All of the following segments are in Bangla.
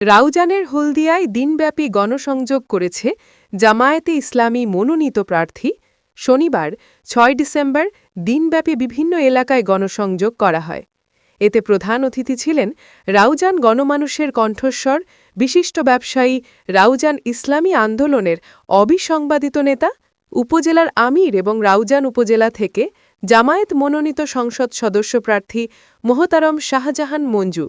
রাউজানের হলদিয়ায় দিনব্যাপী গণসংযোগ করেছে জামায়াতে ইসলামী মনোনীত প্রার্থী। শনিবার, ছয় ডিসেম্বর, দিনব্যাপী বিভিন্ন এলাকায় গণসংযোগ করা হয়। এতে প্রধান অতিথি ছিলেন রাউজান গণমানুষের কণ্ঠস্বর, বিশিষ্ট ব্যবসায়ী রাউজান ইসলামী আন্দোলনের অবিসংবাদিত নেতা, উপজেলার আমির এবং রাউজান উপজেলা থেকে জামায়াত মনোনীত সংসদ সদস্য প্রার্থী মোহতারম শাহজাহান মঞ্জু।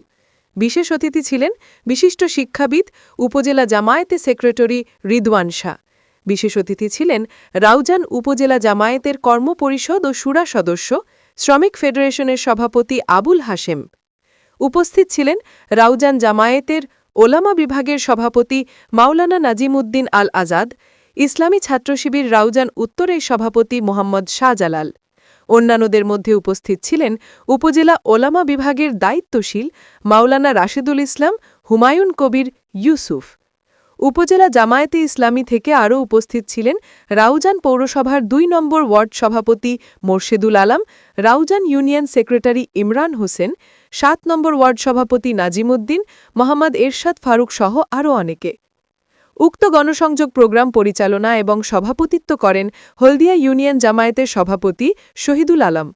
বিশেষ অতিথি ছিলেন বিশিষ্ট শিক্ষাবিদ, উপজেলা জামায়াতে সেক্রেটারি রিদওয়ান শাহ। বিশেষ অতিথি ছিলেন রাউজান উপজেলা জামায়াতের কর্মপরিষদ ও সুরা সদস্য, শ্রমিক ফেডারেশনের সভাপতি আবুল হাশেম। উপস্থিত ছিলেন রাউজান জামায়াতের ওলামা বিভাগের সভাপতি মাওলানা নাজিমুদ্দিন আল আজাদ ইসলামী ছাত্রশিবির রাউজান উত্তরের সভাপতি মোহাম্মদ শাহজালাল অন্যান্যদের মধ্যে উপস্থিত ছিলেন উপজেলা ওলামা বিভাগের দায়িত্বশীল মাওলানা রাশেদুল ইসলাম, হুমায়ুন কবির, ইউসুফ। উপজেলা জামায়াতে ইসলামী থেকে আরও উপস্থিত ছিলেন রাউজান পৌরসভার দুই নম্বর ওয়ার্ড সভাপতি মোর্শেদুল আলম, রাউজান ইউনিয়ন সেক্রেটারি ইমরান হোসেন, সাত নম্বর ওয়ার্ড সভাপতি নাজিমুদ্দিন, মোহাম্মদ এরশাদ ফারুক সহ আরও অনেকে। উক্ত গণসংযোগ প্রোগ্রাম পরিচালনা এবং সভাপতিত্ব করেন হলদিয়া ইউনিয়ন জামায়াতের সভাপতি শহীদুল আলম।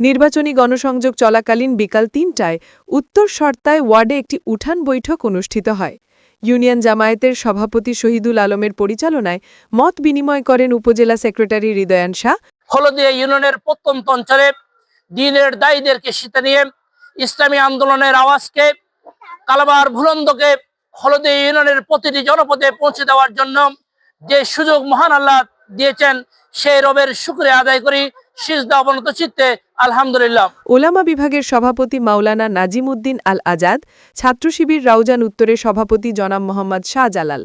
নির্বাচনী গণসংযোগ চলাকালীন বিকাল তিনটায় উত্তর সর্তায় ওয়ার্ডে একটি উঠান বৈঠক অনুষ্ঠিত হয়। ইউনিয়ন জামায়াতের সভাপতি শহীদুল আলমের পরিচালনায় মত বিনিময় করেন উপজেলা সেক্রেটারি হৃদয়ান শাহ। হলদিয়া ইউনিয়নের প্রত্যন্ত অঞ্চলে দিনের দায়ীদেরকে শীতে নিয়ে ইসলামী আন্দোলনের আওয়াজকে, কালাবার ভুলন্দকে হলদিয়া ইউনিয়নের প্রতিটি জনপদে পৌঁছে দেওয়ার জন্য যে সুযোগ মহান আল্লাহ দিয়েছেন, সেই রবের শুক্রে আদায় করি। ওলামা বিভাগের সভাপতি মাওলানা নাজিমুদ্দিন আল আজাদ, ছাত্র শিবির রাউজান উত্তরের সভাপতি জনাব মোহাম্মদ শাহজালাল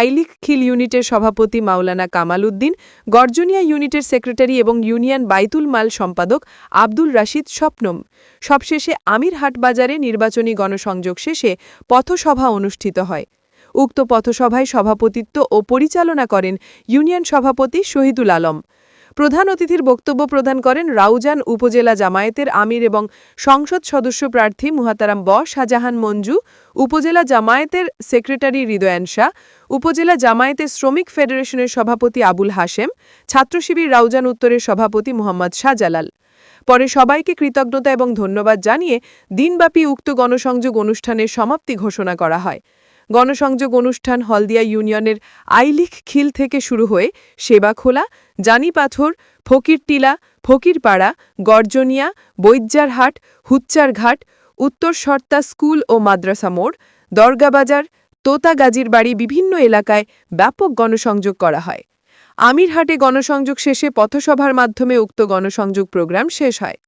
আইলিক খিল ইউনিটের সভাপতি মাওলানা কামাল উদ্দিন, গর্জনিয়া ইউনিটের সেক্রেটারি এবং ইউনিয়ন বাইতুল মাল সম্পাদক আব্দুল রাশিদ স্বপ্নম। সবশেষে আমির হাটবাজারে নির্বাচনী গণসংযোগ শেষে পথসভা অনুষ্ঠিত হয়। উক্ত পথসভায় সভাপতিত্ব ও পরিচালনা করেন ইউনিয়ন সভাপতি শহীদুল আলম। প্রধান অতিথির বক্তব্য প্রদান করেন রাউজান উপজেলা জামায়াতের আমির এবং সংসদ সদস্য প্রার্থী মুহাতারাম ব, শাহজাহান মঞ্জু, উপজেলা জামায়াতের সেক্রেটারি হৃদয়ান শাহ, উপজেলা জামায়াতের শ্রমিক ফেডারেশনের সভাপতি আবুল হাশেম ছাত্রশিবির রাউজান উত্তরের সভাপতি মোহাম্মদ শাহজালাল। পরে সবাইকে কৃতজ্ঞতা এবং ধন্যবাদ জানিয়ে দিনব্যাপী উক্ত গণসংযোগ অনুষ্ঠানের সমাপ্তি ঘোষণা করা হয়। গণসংযোগ অনুষ্ঠান হলদিয়া ইউনিয়নের আইলিখ খিল থেকে শুরু হয়ে সেবাখোলা, জানিপাথর, ফকিরটিলা, ফকিরপাড়া, গর্জনিয়া বৈদ্যারহাট হুচ্চারঘাট, উত্তর সর্তা স্কুল ও মাদ্রাসা মোড়, দরগাবাজার, তোতাগাজীর বাড়ি বিভিন্ন এলাকায় ব্যাপক গণসংযোগ করা হয়। আমিরহাটে গণসংযোগ শেষে পথসভার মাধ্যমে উক্ত গণসংযোগ প্রোগ্রাম শেষ হয়।